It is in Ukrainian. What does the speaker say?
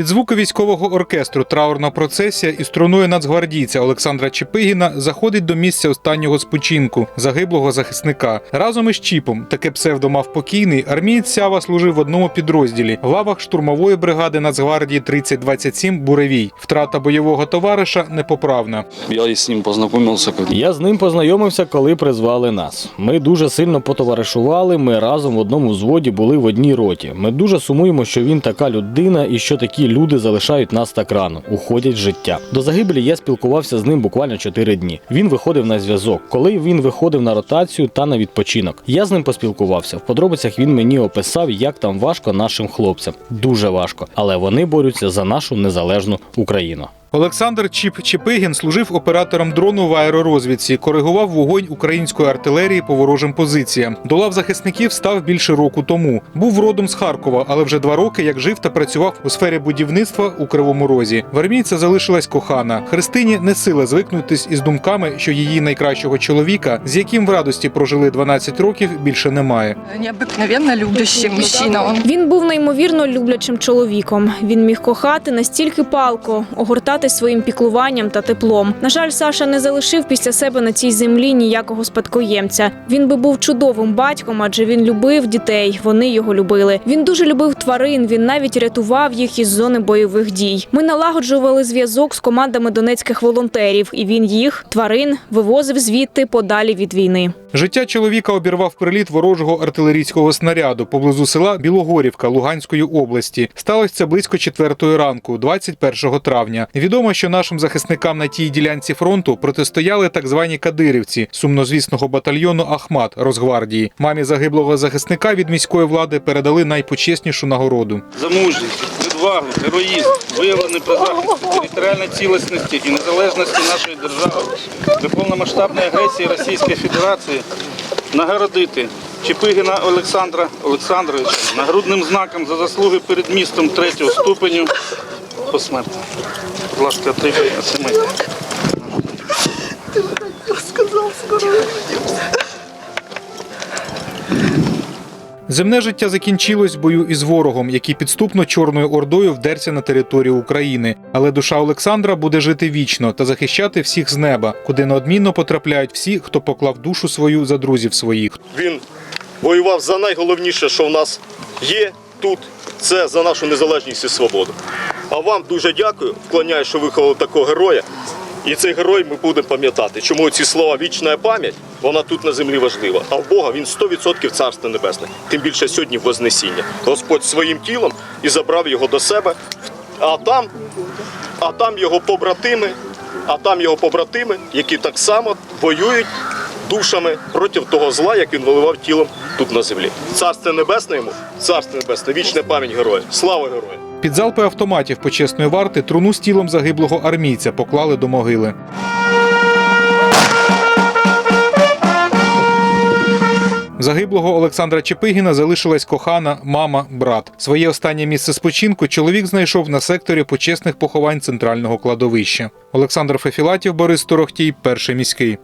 Під звуки військового оркестру траурна процесія із струною нацгвардійця Олександра Чепигіна заходить до місця останнього спочинку загиблого захисника. Разом із Чіпом, таке псевдо мав покійний, армієць Сява служив в одному підрозділі в лавах штурмової бригади Нацгвардії 3027 Буревій. Втрата бойового товариша непоправна. Я с ним познакомился, когда Я з ним познайомився, коли призвали нас. Ми дуже сильно потоваришували. Ми разом в одному взводі були в одній роті. Ми дуже сумуємо, що він така людина і що такі люди залишають нас так рано, уходять з життя. До загибелі я спілкувався з ним буквально 4 дні. Він виходив на зв'язок, коли він виходив на ротацію та на відпочинок. Я з ним поспілкувався. В подробицях він мені описав, як там важко нашим хлопцям. Дуже важко, але вони борються за нашу незалежну Україну. Олександр Чіп Чепигін служив оператором дрону в аеророзвідці, коригував вогонь української артилерії по ворожим позиціям. До лав захисників став більше року тому. Був родом з Харкова, але вже два роки як жив та працював у сфері будівництва у Кривому Розі. В армійця залишилась кохана. Христині не сила звикнутись із думками, що її найкращого чоловіка, з яким в радості прожили 12 років, більше немає. Необыкновенно любящий мужчина. Він був неймовірно люблячим чоловіком. Він міг кохати настільки палко, огортати своїм піклуванням та теплом. На жаль, Саша не залишив після себе на цій землі ніякого спадкоємця. Він би був чудовим батьком, адже він любив дітей. Вони його любили. Він дуже любив тварин. Він навіть рятував їх із зони бойових дій. Ми налагоджували зв'язок з командами донецьких волонтерів, і він їх тварин вивозив звідти подалі від війни. Життя чоловіка обірвав приліт ворожого артилерійського снаряду поблизу села Білогорівка Луганської області. Сталося це близько четвертої ранку, 21 травня. Відомо, що нашим захисникам на тій ділянці фронту протистояли так звані кадирівці сумнозвісного батальйону Ахмат Росгвардії. Мамі загиблого захисника від міської влади передали найпочеснішу нагороду. за мужність, відвагу, героїзм, виявлений при захисті територіальної цілісності і незалежності нашої держави при повномасштабній агресії Російської Федерації нагородити Чепигіна Олександра Олександровича нагрудним знаком за заслуги перед містом третього ступеню посмертно. Будь ласка, отримайте це ми. Земне життя закінчилось в бою із ворогом, який підступно чорною ордою вдерся на територію України. Але душа Олександра буде жити вічно та захищати всіх з неба, куди неодмінно потрапляють всі, хто поклав душу свою за друзів своїх. Він воював за найголовніше, що в нас є тут. Це за нашу незалежність і свободу. А вам дуже дякую. Вклоняю, що виховали такого героя. І цей герой ми будемо пам'ятати. Чому ці слова вічна пам'ять, вона тут на землі важлива. А в Бога він 100% царство небесне. Тим більше сьогодні Вознесіння. Господь своїм тілом і забрав його до себе. А там, а там його побратими, а там його побратими, які так само воюють душами проти того зла, як він виливав тілом тут на землі. Царство небесне йому, царство небесне, вічна пам'ять героя. Слава герою! Під залпи автоматів почесної варти труну з тілом загиблого армійця поклали до могили. Загиблого Олександра Чепигіна залишилась кохана, мама, брат. Своє останнє місце спочинку чоловік знайшов на секторі почесних поховань центрального кладовища. Олександр Фефілатів, Борис Торохтій, перший міський.